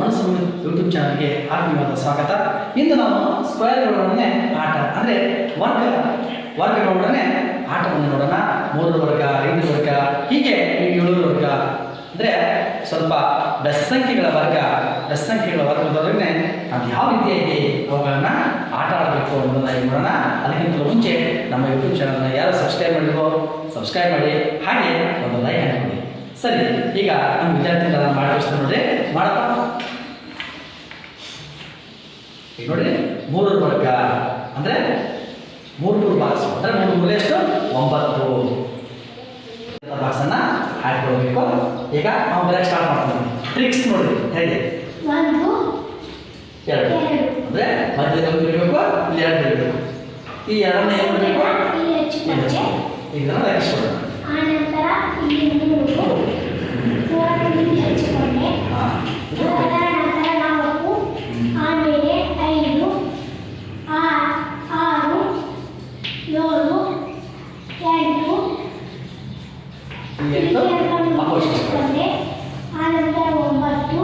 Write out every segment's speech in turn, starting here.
ಮನಸ್ಸು ಯೂಟ್ಯೂಬ್ ಚಾನಲ್ಗೆ ಆತ್ಮೀಯವಾದ ಸ್ವಾಗತ. ಇಂದು ನಾವು ಸ್ಕ್ವೇರ್ಗಳೊಡನೆ ಆಟ, ಅಂದರೆ ವರ್ಗ, ವರ್ಗಗಳೊಡನೆ ಆಟವನ್ನು ನೋಡೋಣ. ಮೂರು ವರ್ಗ ಐದು ವರ್ಗ, ಹೀಗೆ ಏಳು ವರ್ಗ, ಅಂದರೆ ಸ್ವಲ್ಪ ಬೆಸ್ಸಂಖ್ಯೆಗಳ ವರ್ಗ ಬೆಸ್ಸಂಖ್ಯೆಗಳ ವರ್ಗದವರೆಗೆ ನಾವು ಯಾವ ರೀತಿಯಾಗಿ ಅವುಗಳನ್ನು ಆಟ ಆಡಬೇಕು ಅನ್ನೋದನ್ನ ನೋಡೋಣ. ಅದಕ್ಕಿಂತ ಮುಂಚೆ ನಮ್ಮ ಯೂಟ್ಯೂಬ್ ಚಾನಲ್ನ ಯಾರು ಸಬ್ಸ್ಕ್ರೈಬ್ ಮಾಡಿದ್ರು ಸಬ್ಸ್ಕ್ರೈಬ್ ಮಾಡಿ. ಹಾಗೆ ಒಂದು ಲೈಕ್ ಕೊಡಿ. ಸರಿ ಈಗ ನಮ್ಮ ವಿದ್ಯಾರ್ಥಿಗಳ ಮಾಡಿಸ್ತೀನಿ ನೋಡ್ರಿ. ಮಾಡಪ್ಪ. ಈಗ ನೋಡಿ ಮೂರು ವರ್ಗ ಅಂದರೆ ಮೂರು ಮೂರು ಬಾಕ್ಸ್ ಅಂದರೆ ಮೂರು ಮೂರು ಎಷ್ಟು? ಒಂಬತ್ತು. ಬಾಕ್ಸನ್ನು ಹಾಕಿಕೊಳ್ಬೇಕು ಈಗ ನಾವು ಬೇರೆ ಸ್ಟಾರ್ಟ್ ಮಾಡ್ತೀವಿ ಟ್ರಿಕ್ಸ್ ನೋಡ್ರಿ ಹೇಗೆ? ಎರಡು. ಅಂದರೆ ಮಧ್ಯದಲ್ಲಿ ಒಂದು ಇರಬೇಕು ಇಲ್ಲಿ ಎರಡು ಇರಬೇಕು. ಈ ಎರಡನ್ನ ಏನು ಮಾಡಬೇಕು? ಈಗ ನಾವು ಲೆಕ್ಕಿಸ್ಕೊಳ್ಳೋಣ. ಆನಂತರ ಇಲ್ಲಿ ಮೂರು ಮೂರನ್ನು ಇಲ್ಲಿ ಹಚ್ಚಿಕೊಂಡೆ ಅದರ ನಂತರ ನಾಲ್ಕು ಆಮೇಲೆ ಐದು ಆರು ಏಳು ಎಂಟು ಈ ಇಲ್ಲಿ ಎಂಟು ಎರಡನ್ನು ಅಪೋಸಿಟ್ ಹಚ್ಚಿಕೊಂಡೆ ಆನಂತರ ಒಂಬತ್ತು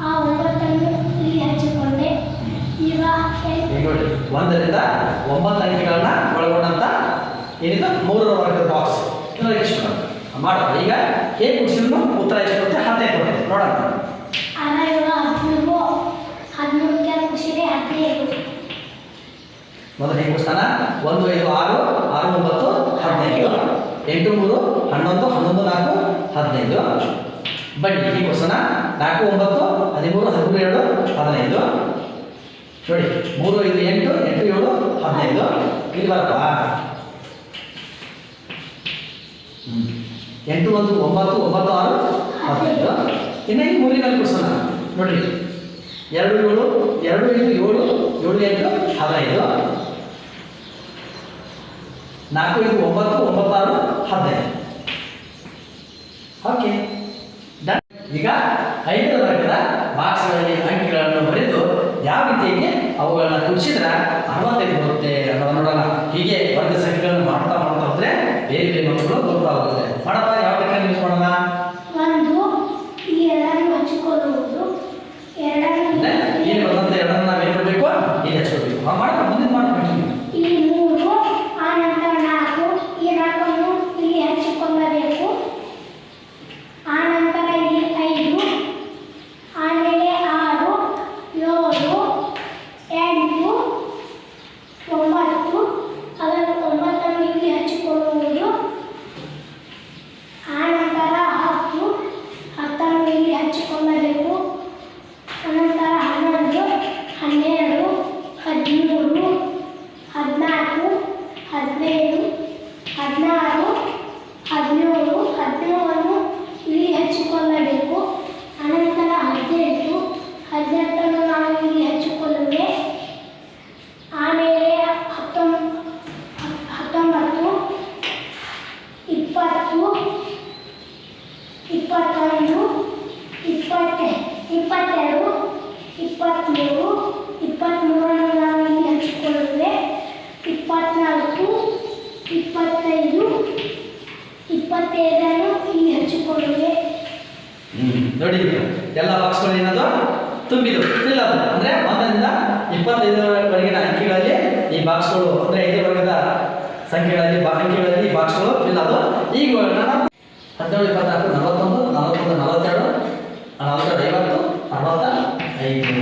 ಆ ಒಂಬತ್ತನ್ನು ಇಲ್ಲಿ ಹಚ್ಚಿಕೊಂಡೆ ಈಗ ನೋಡಿ ಒಂದರಿಂದ ಒಂಬತ್ತು ಅಂಕಿಗಳನ್ನ ಒಳಗೊಂಡಂತ ಏನಿದೆ? ಮೂರರ ವರ್ಗದ ಬಾಕ್ಸ್ ಇದನ್ನ ಮಾಡೋಣ ಈಗ ಹೇಗೆ ಮುಗಿಸಿದ್ರು ಉತ್ತರ ಎಷ್ಟು ಬರುತ್ತೆ ಹದಿನೈದು ಬರುತ್ತೆ ನೋಡೋಣ. ಮೊದಲು ಹೇಗೆ ಮುಗಿಸ್ತಾನ ಒಂದು ಐದು ಆರು ಆರು ಒಂಬತ್ತು ಹದಿನೈದು. ಎಂಟು ಮೂರು ಹನ್ನೊಂದು ಹನ್ನೊಂದು ನಾಲ್ಕು ಹದಿನೈದು. ಬನ್ನಿ ಹೀಗೆ ಮುಗಿಸೋಣ ನಾಲ್ಕು ಒಂಬತ್ತು ಹದಿಮೂರು ಹದಿಮೂರು ಏಳು ಹದಿನೈದು. ನೋಡಿ ಮೂರು ಐದು ಎಂಟು ಎಂಟು ಏಳು ಹದಿನೈದು. ಇಲ್ಲಿ ಬರಪ್ಪ. ಹ್ಮ್. ಎಂಟು ಒಂದು ಒಂಬತ್ತು ಒಂಬತ್ತು ಆರು ಹದಿನೈದು. ಇನ್ನು ಈ ಮೂರಿನಲ್ಲಿ ಕುಡಿಸೋಣ. ನೋಡಿ ಎರಡು ಏಳು, ಎರಡು ಎಂಟು ಏಳು ಏಳು ಎಂಟು ಹದಿನೈದು. ನಾಲ್ಕು ಐದು ಒಂಬತ್ತು ಒಂಬತ್ತು ಆರು ಹದಿನೈದು. ಓಕೆ ಈಗ ಐದರ ವರ್ಗದ ಬಾಕ್ಸ್ಗಳಲ್ಲಿ ಅಂಕಿಗಳನ್ನು ಬರೆದು ಯಾವ ರೀತಿಯಾಗಿ ಅವುಗಳನ್ನು ಕೂಡಿಸಿದ್ರೆ ಅರವತ್ತೈದು ಬರುತ್ತೆ. আমার ನೋಡಿ ಎಲ್ಲ ಬಾಕ್ಸ್ಗಳು ಏನದು ತುಂಬಿದು ಫಿಲ್ ಅದು ಅಂದ್ರೆ ಒಂದರಿಂದ ಇಪ್ಪತ್ತೈದರವರೆಗಿನ ಅಂಕಿಗಳಲ್ಲಿ ಈ ಬಾಕ್ಸ್ಗಳು, ಅಂದ್ರೆ ಐದು ವರ್ಗದ ಸಂಖ್ಯೆಗಳಲ್ಲಿ ಅಂಕಿಗಳಲ್ಲಿ ಈ ಬಾಕ್ಸ್ಗಳು ಫಿಲ್ ಅದು ಈಗ ಹದಿನೇಳು ಇಪ್ಪತ್ನಾಲ್ಕು ನಲವತ್ತೊಂದು ನಲವತ್ತೊಂದು, ನಲವತ್ತೆರಡು ನಲವತ್ತೆರಡು, ಐವತ್ತು, ಅರವತ್ತ ಐದು.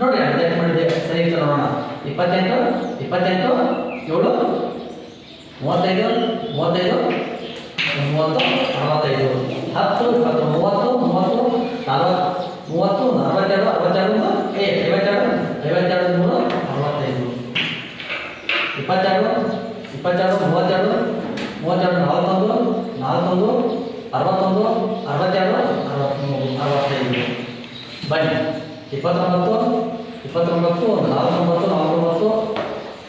ನೋಡಿ ಅಪ್ಡೇಟ್ ಮಾಡಿದೆ ಸರಿ, ಇತ್ತು ನೋಡೋಣ. ಇಪ್ಪತ್ತೆಂಟು ಇಪ್ಪತ್ತೆಂಟು, ಏಳು, ಮೂವತ್ತೈದು ಮೂವತ್ತೈದು, ಮೂವತ್ತು, ಅರವತ್ತೈದು. ಹತ್ತು, ಇಪ್ಪತ್ತು, ಮೂವತ್ತು ಮೂವತ್ತು, ನಲವತ್ತು, ಮೂವತ್ತು, ನಲವತ್ತೆರಡು, ಅರವತ್ತೆರಡು ಏ, ಐವತ್ತೆರಡು ಐವತ್ತೆರಡು ಮೂರು, ಅರವತ್ತೈದು. ಇಪ್ಪತ್ತೆರಡು ಇಪ್ಪತ್ತೆರಡು, ಮೂವತ್ತೆರಡು ಮೂವತ್ತೆರಡು, ನಲವತ್ತೊಂದು ನಾಲ್ಕೊಂದು ಅರವತ್ತೊಂದು, ಅರವತ್ತೆರಡು ಅರವತ್ತ್ಮೂರು ಅರವತ್ತೈದು. ಬನ್ನಿ. ಇಪ್ಪತ್ತೊಂಬತ್ತು ಇಪ್ಪತ್ತೊಂಬತ್ತು ನಾಲ್ಕೊಂಬತ್ತು ನಲವತ್ತೊಂಬತ್ತು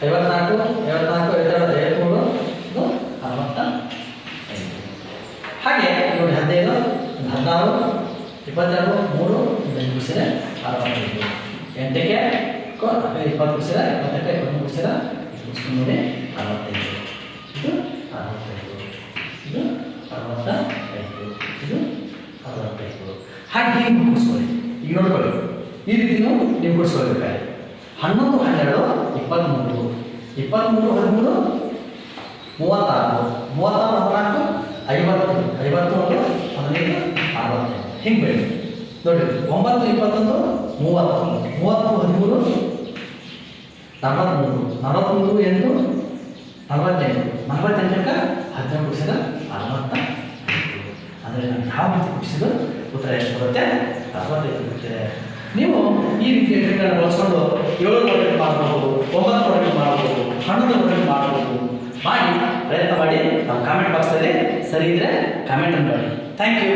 ಐವತ್ನಾಲ್ಕು ಐವತ್ನಾಲ್ಕು, ಐವತ್ತೆರಡು ಐವತ್ತ್ಮೂರು ಇದು ಅರವತ್ತ ಐದು ಹಾಗೆ ನೋಡಿ ಹದಿನೈದು ಒಂದು ಹದಿನಾರು, ಇಪ್ಪತ್ತೆರಡು, ಮೂರು ಐದು ಮುಗಿಸಿದ್ರೆ ಅರವತ್ತೈದು. ಎಂಟಕ್ಕೆ ಇಪ್ಪತ್ತು ಮುಗಿಸಿದ್ರೆ ಇಪ್ಪತ್ತೆಂಟು ಇಪ್ಪತ್ತು ಮುಗಿಸ್ಕೊಂಡು ನೋಡಿ ಅರವತ್ತೈದು. ಇದು ಅರವತ್ತೈದು. ಇದು ಅರವತ್ತ ಐದು ಇದು ಅರವತ್ತೈದು. ಹಾಗೆ ಹೀಗೆ ಮುಗಿಸ್ಕೊಳ್ಳಿ ಈಗ ನೋಡ್ಕೊಳ್ಳಿ. ಈ ರೀತಿ ನೀವು ಕೊಡಿಸ್ಕೊಳ್ಬೇಕಾಗಿ ಹನ್ನೊಂದು, ಹನ್ನೆರಡು ಇಪ್ಪತ್ತ್ಮೂರು ಇಪ್ಪತ್ತ್ಮೂರು ಹದಿಮೂರು, ಮೂವತ್ತಾರು. ಮೂವತ್ತಾರು ಹದಿನಾಲ್ಕು ಐವತ್ತು. ಐವತ್ತು ಹದಿನೈದು ಹಿಂಗೆ ಬೇಡಿ ನೋಡಿ, ಒಂಬತ್ತು, ಇಪ್ಪತ್ತೊಂದು ಮೂವತ್ತು ಮೂವತ್ತು, ಹದಿಮೂರು ನಲವತ್ತ್ಮೂರು ನಲವತ್ತ್ಮೂರು ಎಂಟು, ನಲವತ್ತೆಂಟು. ನಲವತ್ತೆಂಟಕ್ಕೆ ಹದಿನೆಂಟು ಕುಡಿಸಿದ ಅರವತ್ತ ಅಂದರೆ ನಾನು ಯಾವ ರೀತಿ ಕುಡಿಸಿದ್ರು ಉತ್ತರ ಎಷ್ಟು ಬರುತ್ತೆ? ಅರವತ್ತೈದು ಬರುತ್ತೆ. ನೀವು ಈ ರೀತಿಯ ಟ್ರಿಕ್ಕನ್ನು ಬಳಸ್ಕೊಂಡು ಏಳು ವರ್ಗ ಮಾಡ್ಬೋದು ಒಂಬತ್ತು ವರ್ಗ ಮಾಡ್ಬೋದು ಹನ್ನೊಂದು ವರ್ಗ ಮಾಡ್ಬೋದು ಮಾಡಿ, ಪ್ರಯತ್ನ ಮಾಡಿ. ನಾವು ಕಾಮೆಂಟ್ ಬಾಕ್ಸಲ್ಲಿ ಸರಿ ಇದ್ದರೆ ಕಾಮೆಂಟನ್ನು ಮಾಡಿ ಥ್ಯಾಂಕ್ ಯು